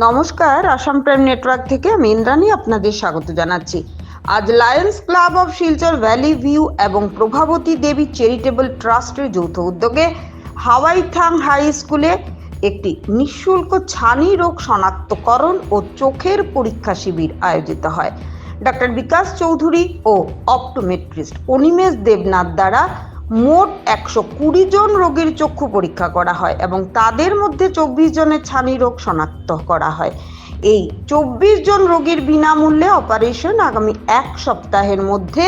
নমস্কার, Assam prime network থেকে আমি ইন্দ্রাণী আপনাদের স্বাগত জানাচ্ছি। আজ Lions Club of Silchar Valley View এবং প্রভাবতী দেবী চ্যারিটেবল ট্রাস্টের যৌথ উদ্যোগে হাওয়াইথাং হাই স্কুলে একটি নিঃশুল্ক ছানি রোগ শনাক্তকরণ ও চোখের পরীক্ষা শিবির আয়োজিত হয়। ডক্টর বিকাশ চৌধুরী ও অপটোমেট্রিস্ট অনিমেষ দেবনাথ দ্বারা মোট একশো কুড়ি জন রোগীর চক্ষু পরীক্ষা করা হয় এবং তাদের মধ্যে চব্বিশ জনের ছানি রোগ শনাক্ত করা হয়। এই চব্বিশ জন রোগীর বিনামূল্যে অপারেশন আগামী এক সপ্তাহের মধ্যে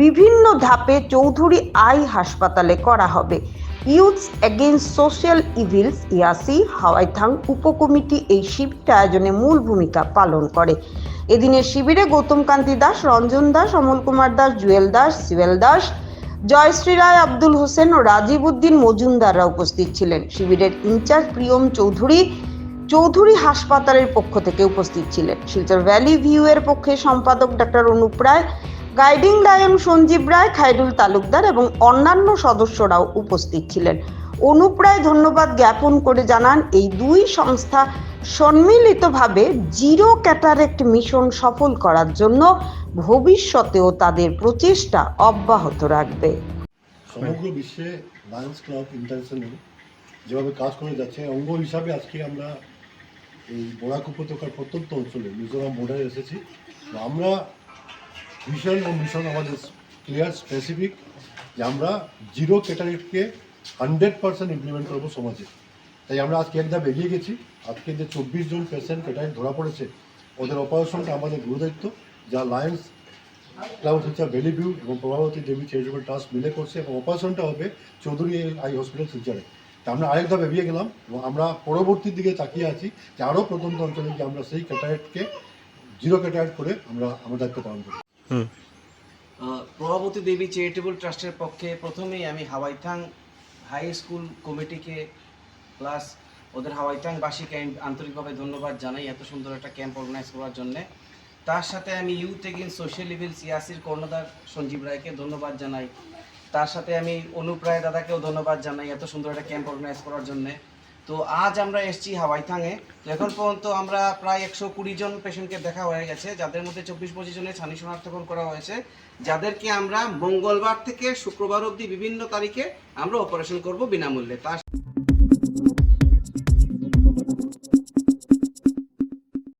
বিভিন্ন ধাপে চৌধুরী আই হাসপাতালে করা হবে। ইউথস এগেইনস্ট সোশ্যাল ইভিলস ইয়াসি হাওয়াইথাং উপকমিটি এই শিবির আয়োজনে মূল ভূমিকা পালন করে। এদিনের শিবিরে গৌতম কান্তি দাস, রঞ্জন দাস, অমল কুমার দাস, জুয়েল দাস সিভেল দাস জয়শ্রী রায়, আব্দুল হোসেন ও রাজীব উদ্দিন মজুমদাররা উপস্থিত ছিলেন। শিবিরের ইনচার্জ প্রিয়ম চৌধুরী চৌধুরী হাসপাতালের পক্ষ থেকে উপস্থিত ছিলেন। শিলচর ভ্যালি ভিউ এর পক্ষে সম্পাদক doctor Anup Roy, guiding Lion Sanjeev Roy Khairul Talukdar এবং অন্যান্য সদস্যরাও উপস্থিত ছিলেন। অনুপ রায় ধন্যবাদ জ্ঞাপন করে জানান, এই দুই সংস্থা সম্মিলিতভাবে জিরো ক্যাটারেক্ট মিশন সফল করার জন্য ভবিষ্যতেও তাদের প্রচেষ্টা অব্যাহত রাখবে। সমগ্র বিশ্বে লায়ন্স ক্লাব ইন্টারন্যাশনাল যেভাবে কাজ করে যাচ্ছে, অঙ্গ হিসাবে আজকে আমরা এই বরাক উপত্যকার প্রত্যন্ত অঞ্চলে, মিজোরাম বর্ডারে এসেছি। আমরা ভিশন ও মিশন আমাদের ক্লিয়ার স্পেসিফিক যে আমরা জিরো ক্যাটারিটকে হান্ড্রেড পার্সেন্ট ইমপ্লিমেন্ট করব সমাজে। তাই আমরা আজকে এক ধাপ এগিয়ে গেছি। আজকে যে চব্বিশ জন পেশেন্ট ক্যাটারিট ধরা পড়েছে, ওদের অপারেশনটা আমাদের গুরুদায়িত্ব। যা Lions Club Silchar Valley View এবং প্রভাবতী দেবী চ্যারিটেবল ট্রাস্ট মিলে করছে এবং অপারেশনটা হবে চৌধুরী আই হসপিটাল শিলচরে তা আমরা আরেক ধাপ এগিয়ে গেলাম এবং আমরা পরবর্তীর দিকে তাকিয়ে আছি যে আরও প্রত্যন্ত অঞ্চলে গিয়ে আমরা সেই ক্যাটারেটকে জিরো ক্যাটারেট করে আমরা আমার দায়িত্ব পালন করি প্রভাবতী দেবী চ্যারিটেবল ট্রাস্টের পক্ষে প্রথমেই আমি হাওয়াইথাং হাই স্কুল কমিটিকে প্লাস ওদের হাওয়াইথাংবাসীকে আমি আন্তরিকভাবে ধন্যবাদ জানাই এত সুন্দর একটা ক্যাম্প অর্গানাইজ করার জন্যে। তার সাথে আমি ইউথ এগেন সোশ্যাল ইভিল সিয়াসির কর্ণধার সঞ্জীব রায়কে ধন্যবাদ জানাই। তার সাথে আমি অনুপ রায় দাদাকেও ধন্যবাদ জানাই এত সুন্দর একটা ক্যাম্প অর্গানাইজ করার জন্যে। তো আজ আমরা এসেছি হাওয়াইথাংয়ে তো এখন পর্যন্ত আমরা প্রায় একশো কুড়ি জন পেশেন্টকে দেখা হয়ে গেছে, যাদের মধ্যে চব্বিশ পঁচিশ জনের ছানি শনাক্তকরণ করা হয়েছে। যাদেরকে আমরা মঙ্গলবার থেকে শুক্রবার অবধি বিভিন্ন তারিখে আমরা অপারেশন করব বিনামূল্যে। তার